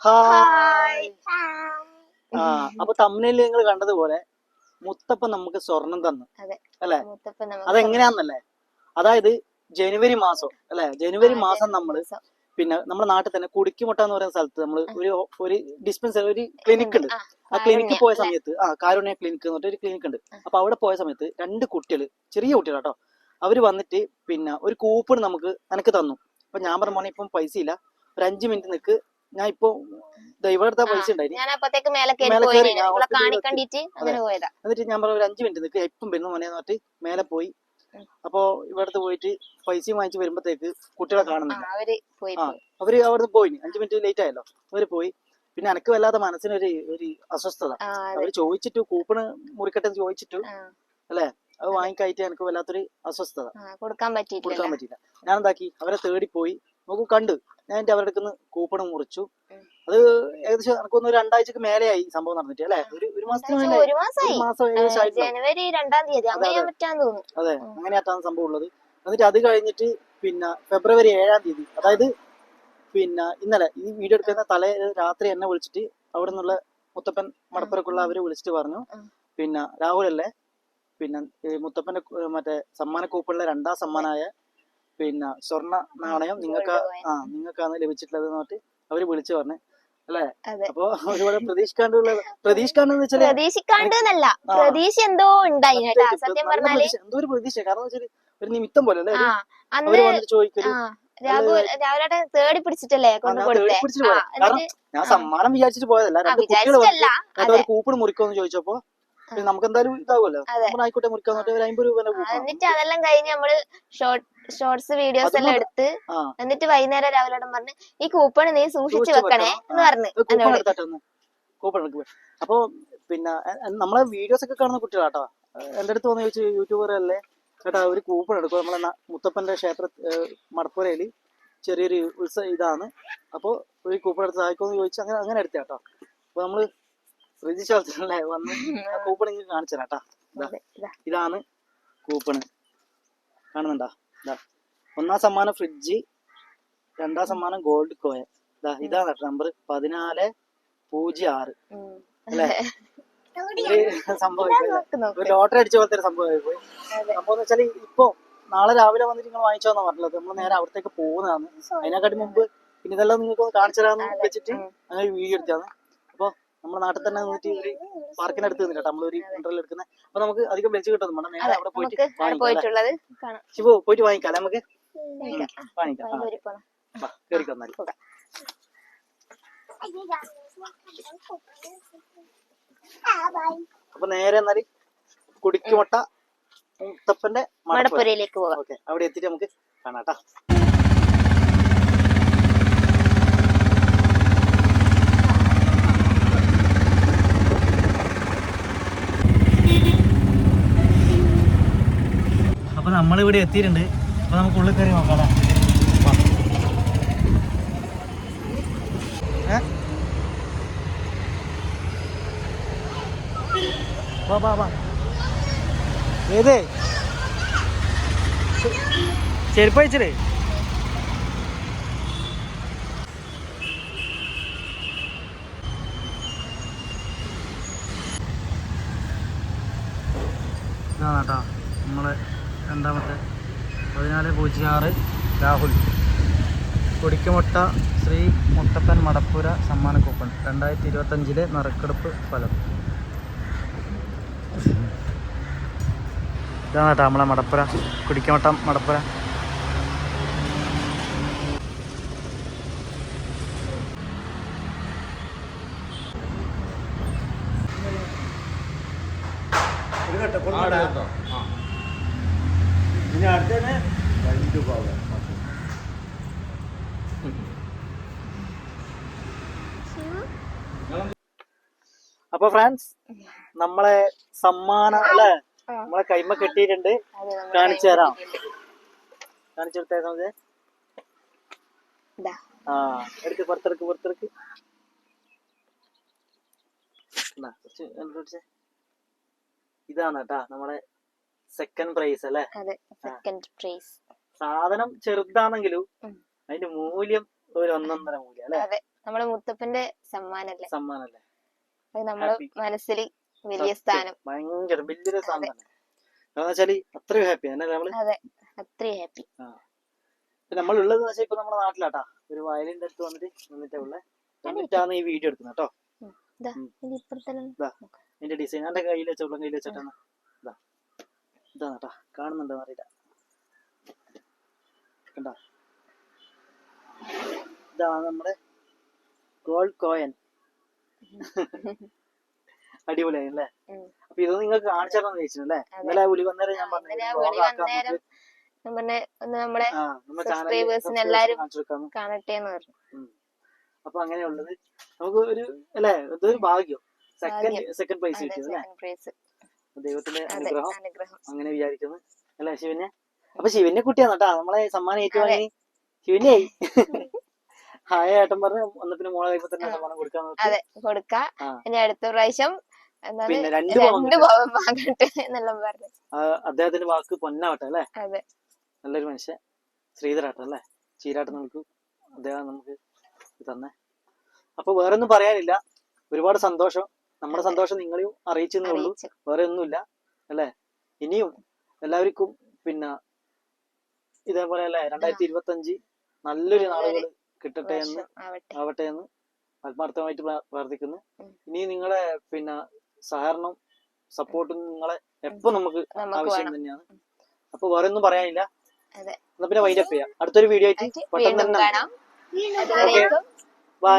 Hi ആ അപ്പൊ തമ്മിൽ നിങ്ങൾ കണ്ടതുപോലെ മുത്തപ്പൻ നമുക്ക് സ്വർണം തന്നു. അല്ലെ? അതെങ്ങനെയാന്നല്ലേ? അതായത് ജനുവരി മാസം അല്ലെ? ജനുവരി മാസം നമ്മൾ പിന്നെ നമ്മുടെ നാട്ടിൽ തന്നെ കുടിക്കുമുട്ട എന്ന് പറയുന്ന സ്ഥലത്ത് നമ്മൾ ഒരു ഒരു ഡിസ്പെൻസറി ഒരു ക്ലിനിക് ഉണ്ട്. ആ, ക്ലിനിക്കിൽ പോയ സമയത്ത് ആ കാരുണ്യ ക്ലിനിക് എന്ന് പറഞ്ഞിട്ട് ഒരു ക്ലിനിക്ക് ഉണ്ട്. അപ്പൊ അവിടെ പോയ സമയത്ത് രണ്ട് കുട്ടികൾ ചെറിയ കുട്ടികൾ കേട്ടോ അവർ വന്നിട്ട് പിന്നെ ഒരു കൂപ്പൺ നമുക്ക് എനിക്ക് തന്നു. അപ്പൊ ഞാൻ പറഞ്ഞ മോനെ ഇപ്പം പൈസ ഇല്ല ഒരു അഞ്ചു മിനിറ്റ് നിക്ക് ഞാൻ ഇപ്പൊ ദൈവടുത്ത പൈസ എന്നിട്ട് ഞാൻ പറഞ്ഞ ഒരു അഞ്ചു മിനിറ്റ് നിൽക്കുക ഇപ്പം വരുന്നു മോനെ എന്ന് പറഞ്ഞിട്ട് മേലെ പോയി. അപ്പോ ഇവിടുത്തെ പോയിട്ട് പൈസയും വാങ്ങിച്ച് വരുമ്പത്തേക്ക് കുട്ടികളെ കാണുന്നില്ല ആ. പോയി. അവർ അവിടുന്ന് പോയി അഞ്ചു മിനിറ്റ് ലേറ്റ് ആയല്ലോ. അവർ പോയി. പിന്നെ എനക്ക് വല്ലാതെ മനസ്സിനൊരു ഒരു അസ്വസ്ഥത. അവർ ചോദിച്ചിട്ട് കൂപ്പണ് മുറിക്കട്ടെ ചോദിച്ചിട്ടു അല്ലെ? അത് വാങ്ങിക്കായിട്ട് എനിക്ക് വല്ലാത്തൊരു അസ്വസ്ഥത. കൊടുക്കാൻ പറ്റിയില്ല. ഞാൻ എന്താക്കി അവരെ തേടി പോയി നോക്കൂ കണ്ടു. ഞാൻ എന്റെ അവരുടെ അടുത്ത് കൂപ്പണം മുറിച്ചു. അത് ഏകദേശം എനിക്കൊന്ന് ഒന്ന് രണ്ടാഴ്ചക്ക് മേലെയായി സംഭവം നടന്നിട്ട് അല്ലെ? ഒരു ഒരു മാസത്തിന് മേലെ. ഒരു മാസം ഏകദേശം ജനുവരി രണ്ടാം തീയതി. അങ്ങനെ അതെ. സംഭവം ഉള്ളത്. എന്നിട്ട് അത് കഴിഞ്ഞിട്ട് പിന്നെ ഫെബ്രുവരി ഏഴാം തീയതി അതായത് പിന്നെ ഇന്നലെ ഈ വീഡിയോ എടുക്കുന്ന തലേ രാത്രി എന്നെ വിളിച്ചിട്ട് അവിടെ നിന്നുള്ള മുത്തപ്പൻ മടപ്പുറക്കുള്ള അവർ വിളിച്ചിട്ട് പറഞ്ഞു. പിന്നെ രാഹുൽ അല്ലേ പിന്നെ മുത്തപ്പന്റെ മറ്റേ സമ്മാന കൂപ്പണിലെ രണ്ടാം സമ്മാനായ പിന്നെ സ്വർണ നാണയം നിങ്ങൾക്ക്. ആ നിങ്ങൾക്കാണ് ലഭിച്ചിട്ടുള്ളത് എന്ന് പറഞ്ഞിട്ട് അവർ വിളിച്ചു പറഞ്ഞു. അല്ലേ? അപ്പൊ ഒരുപാട് പ്രതീക്ഷിക്കാണ്ടുള്ള പ്രതീക്ഷിക്കാണ്ട് വെച്ചാൽ പ്രതീക്ഷിക്കാണ്ടെന്നല്ല ആ. പ്രതീക്ഷ എന്തോ ഉണ്ടായി സത്യം പറഞ്ഞാൽ എന്തോ ഒരു പ്രതീക്ഷ. കാരണം വെച്ചാൽ ഒരു നിമിത്തം പോലെ അല്ലേ? അവർ വന്നിട്ട് ചോദിക്കൽ. രാവിലെ തേടി പിടിച്ചിട്ടല്ലേ ഞാൻ സമ്മാനം വിചാരിച്ചിട്ട് പോയതല്ല. രണ്ട് കുട്ടികൾ ഒരു കൂപ്പൺ മുറിക്കോന്ന് ചോദിച്ചപ്പോ നമുക്ക് എന്തായാലും ഇതാവുമല്ലോ. ആയിക്കോട്ടെ ഒരു അമ്പത് രൂപ എന്നിട്ട് അതെല്ലാം കഴിഞ്ഞ് നമ്മൾ ഷോർട്ട് ഷോർട്സ് വീഡിയോസ് എല്ലാം എടുത്ത് എന്നിട്ട് വൈകുന്നേരം രാവിലെ പറഞ്ഞു ഈ കൂപ്പൺ നീ സൂക്ഷിച്ചു വെക്കണേ എന്ന് പറഞ്ഞു കൂപ്പൺ അപ്പൊ പിന്നെ നമ്മളെ വീഡിയോസ് ഒക്കെ കാണുന്ന കുട്ടികളാട്ടോ. എന്റെ അടുത്ത് വന്ന് ചോദിച്ചു യൂട്യൂബർ അല്ലേ? ചേട്ടാ ഒരു കൂപ്പൺ എടുക്കും. നമ്മളെ മുത്തപ്പന്റെ ക്ഷേത്ര മടപ്പുരയിൽ ചെറിയൊരു ഉത്സവം ഇതാണ്. അപ്പൊ ഒരു കൂപ്പൺ എടുത്ത് സഹായിക്കുമെന്ന് ചോദിച്ചു അങ്ങനെ അങ്ങനെ എടുത്ത കേട്ടോ അപ്പൊ നമ്മൾ പ്രതീക്ഷല്ലേ വന്ന് ആ കൂപ്പൺ ഇങ്ങനെ കാണിച്ചു. ഇതാണ് കൂപ്പൺ കാണുന്നുണ്ടോ? ഒന്നാം സമ്മാനം ഫ്രിഡ്ജ് രണ്ടാം സമ്മാനം ഗോൾഡ് കോയൻ ഇതാ ഇതാണ് നമ്പർ പതിനാല് പൂജ്യം ആറ്. അല്ലേ? സംഭവം ഒരു ലോട്ടറി അടിച്ച പോലത്തെ ഒരു സംഭവമായി പോയി. സംഭവം എന്ന് വെച്ചാൽ ഇപ്പൊ നാളെ രാവിലെ വന്നിട്ട് നിങ്ങൾ വാങ്ങിച്ചോ വാങ്ങിച്ചോന്നാ പറഞ്ഞത് നമ്മൾ നേരെ അവിടത്തേക്ക് പോകുന്നതാണ്. അതിനെക്കാട്ടി മുമ്പ് പിന്നെ ഇതെല്ലാം നിങ്ങൾക്ക് ഒന്ന് കാണിച്ചു തരാന്ന് വെച്ചിട്ട്. അങ്ങനെ വീഡിയോ എടുത്താണ് അപ്പൊ നമ്മുടെ നാട്ടിൽ തന്നെ നിന്നിട്ട് ഒരു പാർക്കിനടുത്ത് നിന്നിട്ട് നമ്മളൊരു ഇന്റർവ്യൂ എടുക്കുന്നത് അപ്പൊ നമുക്ക് അധികം വെച്ച് കിട്ടും നമ്മുടെ നേരെ അവിടെ പോയിട്ട്? പോയിട്ടുള്ളത് ശിവു പോയിട്ട് വാങ്ങിക്കാം നമുക്ക് വാങ്ങിക്കാം. കേറിക്കോ എന്നാൽ. അപ്പൊ നേരെ എന്നാൽ കുടിക്കുമട്ട മുത്തപ്പന്റെ മടപ്പുര മടപ്പുരയിലേക്ക് പോകാം. അവിടെ എത്തിയിട്ട് നമുക്ക് കാണാം നമ്മളിവിടെ എത്തിയിട്ടുണ്ട്. അപ്പൊ നമുക്ക് ഉള്ളിൽ കയറി നോക്കാം? വാ. വാ വാ ഏതേ? ചെരുപ്പ് കേട്ടോ നമ്മളെ രണ്ടാമത്തെ. പതിനാല് പൂജ്യം ആറ് രാഹുൽ. കൊടിക്കുമുട്ട ശ്രീ മുട്ടപ്പൻ മടപ്പുര സമ്മാന കൂപ്പൺ. രണ്ടായിരത്തി ഇരുപത്തഞ്ചിലെ നറുക്കെടുപ്പ് ഫലം. ഇതാണ് കേട്ടോ നമ്മളെ മടപ്പുര കുടിക്കമട്ടം മടപ്പുര. അപ്പൊ ഫ്രണ്ട്സ് നമ്മളെ സമ്മാനം അല്ലെ? നമ്മളെ കൈമ കെട്ടിയിട്ടുണ്ട്. കാണിച്ചു തരാം. കാണിച്ചു കൊടുത്തേക്കാം. ആ എടുത്ത് പുറത്തെടുക്ക് പുറത്തെടുക്ക്. ഇതാണ് കേട്ടാ നമ്മളെ സെക്കൻഡ് പ്രൈസ് അല്ലേ? അതെ സെക്കൻഡ് പ്രൈസ് സാധനം ചെറുതാണെങ്കിലും അതിന്റെ മൂല്യം ഒരു ഒന്നൊന്നര മൂല്യം അല്ലേ? അതെ നമ്മളെ മുത്തപ്പന്റെ സമ്മാനല്ലേ? സമ്മാനല്ലേ? അത് നമ്മളെ. മനസ്സിൽ വലിയ സ്ഥാനം. ഭയങ്കര വലിയൊരു കാരണം വെച്ചാൽ അത്രയും ഹാപ്പി തന്നെ നമ്മൾ അതെ അത്രയും ഹാപ്പി നമ്മൾ ഉള്ളത് വെച്ചാൽ ഇപ്പൊ നമ്മുടെ നാട്ടിലാട്ടാ. ഒരു വയലിന്റെ അടുത്ത് വന്നിട്ട് വന്നിട്ടേ ഉള്ളേ. എന്നിട്ടാണ് ഈ വീഡിയോ എടുക്കുന്നത് കേട്ടോ. എന്റെ ഡിസൈൻ എന്റെ കയ്യിൽ വെച്ചോളം കയ്യിൽ വെച്ചിട്ടാണ്. ഇതാണ് കേട്ടോ കാണുന്നുണ്ടോ അറിയില്ല. കണ്ട? ഇതാണ് നമ്മുടെ ഗോൾഡ് കോയൻ. അടിപൊളിയായി അല്ലേ. അപ്പൊ ഇത് നിങ്ങൾക്ക് കാണിച്ചാലോ ചോദിച്ചില്ലേ അതെ. ഇന്നലെ ഉലി വന്നേരം ഞാൻ പറഞ്ഞു നമ്മുടെ എല്ലാരും കാണട്ടെ എന്ന് അപ്പൊ അങ്ങനെയുള്ളത് നമുക്ക് ഒരു അല്ലേ ഇതൊരു ഭാഗ്യം. സെക്കൻഡ്. സെക്കൻഡ് പ്രൈസ് കിട്ടിയത് അല്ലേ ദൈവത്തിന്റെ അനുഗ്രഹം അങ്ങനെ വിചാരിക്കുന്നു. അല്ലെ ശിവന്യ? അപ്പൊ ശിവന്റെ കുട്ടിയാണ് കേട്ടാ നമ്മളെ സമ്മാനം ഏറ്റുവാങ്ങി ശിവന്യായി ഹായ ഏട്ടൻ പറഞ്ഞു ഒന്ന് പിന്നെ മോളെ തന്നെ സമ്മാനം കൊടുക്കാൻ അതെ കൊടുക്ക. ഇനി അടുത്ത പ്രാവശ്യം അദ്ദേഹത്തിന്റെ വാക്ക് പൊന്നാവട്ടെ അല്ലെ? നല്ലൊരു മനുഷ്യൻ. ശ്രീധരാട്ടെ അല്ലെ? ചീരാട്ടം നമുക്ക് അദ്ദേഹം നമുക്ക് തന്നെ. അപ്പൊ വേറൊന്നും പറയാനില്ല. ഒരുപാട് സന്തോഷം. നമ്മുടെ സന്തോഷം നിങ്ങളെയും അറിയിച്ചെന്നേ ഉള്ളൂ. വേറെ ഒന്നുമില്ല. അല്ലേ? ഇനിയും എല്ലാവർക്കും പിന്നെ ഇതേപോലെ അല്ലേ? രണ്ടായിരത്തി ഇരുപത്തി അഞ്ച് നല്ലൊരു നാളുകൾ കിട്ടട്ടെ എന്ന് ആവട്ടെ. എന്ന് ആത്മാർത്ഥമായിട്ട് പ്രാർത്ഥിക്കുന്നു. ഇനി നിങ്ങളെ പിന്നെ സഹകരണം സപ്പോർട്ടും നിങ്ങളെ എപ്പോ നമുക്ക് ആവശ്യം തന്നെയാണ്. അപ്പൊ വേറെ ഒന്നും പറയാനില്ല. എന്നാ പിന്നെ വൈൻഡപ്പ് ചെയ്യാം. അടുത്തൊരു വീഡിയോ ആയിട്ട് പെട്ടെന്ന് തന്നെ ബൈ